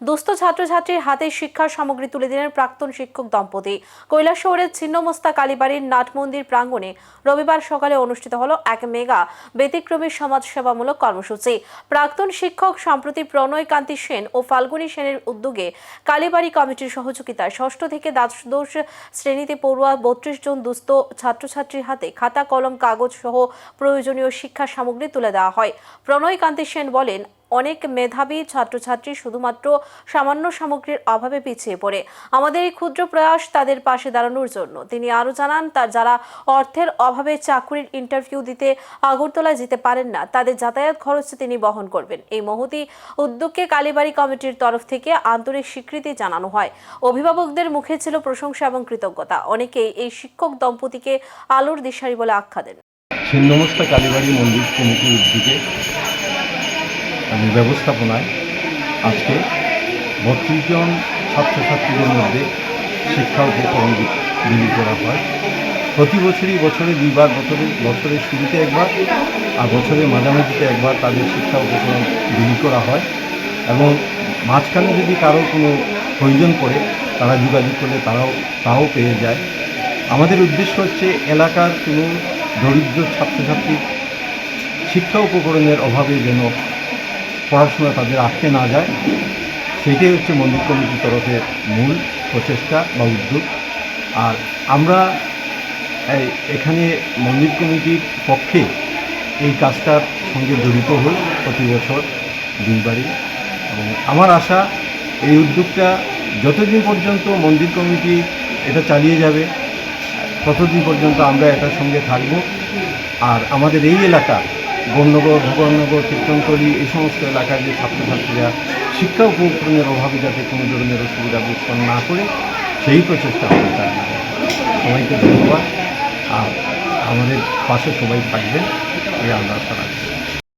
দুস্থ ছাত্রছাত্রীর হাতে শিক্ষার সামগ্রী তুলে দিলেন প্রাক্তন শিক্ষক দম্পতি। কৈলাস শহরের ছিন্নমস্তা কালীবাড়ির নাট মন্দির প্রাঙ্গণে রবিবার সকালে অনুষ্ঠিত হল এক মেগা ব্যতিক্রমী সমাজসেবামূলক কর্মসূচি। প্রাক্তন শিক্ষক সম্প্রতি প্রণয় কান্তি সেন ও ফাল্গুনী সেনের উদ্যোগে কালীবাড়ি কমিটির সহযোগিতায় ষষ্ঠ থেকে দ্বাদশ শ্রেণীতে পড়ুয়া বত্রিশ জন দুস্থ ছাত্রছাত্রীর হাতে খাতা, কলম, কাগজ সহ প্রয়োজনীয় শিক্ষা সামগ্রী তুলে দেওয়া হয়। প্রণয় কান্তি সেন বলেন অনেক মেধাবী ছাত্রছাত্রী শুধুমাত্র সামান্য সামগ্রীর অভাবে পিছিয়ে পড়ে। আমাদের এই ক্ষুদ্র প্রয়াস তাদের পাশে দাঁড়ানোর জন্য। তিনি আরও জানান, তার যারা অর্থের অভাবে চাকরির ইন্টারভিউ দিতে আগরতলায় যেতে পারেন না, তাদের যাতায়াত খরচ তিনি বহন করবেন। এই মহতি উদ্যোগকে কালীবাড়ি কমিটির তরফ থেকে আন্তরিক স্বীকৃতি জানানো হয়। অভিভাবকদের মুখে ছিল প্রশংসা এবং কৃতজ্ঞতা। অনেকেই এই শিক্ষক দম্পতিকে আলোর দিশারি বলে আখ্যা দেন। ছিন্নমস্তা কালীবাড়ি মন্দির কমিটির উদ্যোগে এবং ব্যবস্থাপনায় আজকে বত্রিশ জন ছাত্রছাত্রীদের মধ্যে শিক্ষা উপকরণ বিলি করা হয়। প্রতি বছরই বছরে দুইবার, বছরে, বছরের শুরুতে একবার আর বছরের মাঝামাঝিতে একবার তাদের শিক্ষা উপকরণ বিলি করা হয় এবং মাঝখানে যদি কারও কোনো প্রয়োজন পড়ে, তারা যোগাযোগ করলে তারাও তাও পেয়ে যায়। আমাদের উদ্দেশ্য হচ্ছে এলাকার কোনো দরিদ্র ছাত্রছাত্রীর শিক্ষা উপকরণের অভাবে যেন পড়াশোনা তাদের আটকে না যায়। সেটাই হচ্ছে মন্দির কমিটির তরফের মূল প্রচেষ্টা বা উদ্যোগ। আর আমরা এখানে মন্দির কমিটির পক্ষে এই কাজটার সঙ্গে জড়িত হই প্রতি বছর দুইবারই। এবং আমার আশা, এই উদ্যোগটা যতদিন পর্যন্ত মন্দির কমিটি এটা চালিয়ে যাবে, ততদিন পর্যন্ত আমরা এটার সঙ্গে থাকব। আর আমাদের এই এলাকা বননগর ভগবাননগর কীর্তনকলি এই সমস্ত এলাকার যে ছাত্রছাত্রীরা শিক্ষা উপকরণের অভাবে যাতে কোনো ধরনের অসুবিধা বোধ না করে, সেই প্রচেষ্টা আমাদের তার সবাইকে ধন্যবাদ। আর আমাদের পাশে সবাই থাকবেন, এই আশা রাখছি।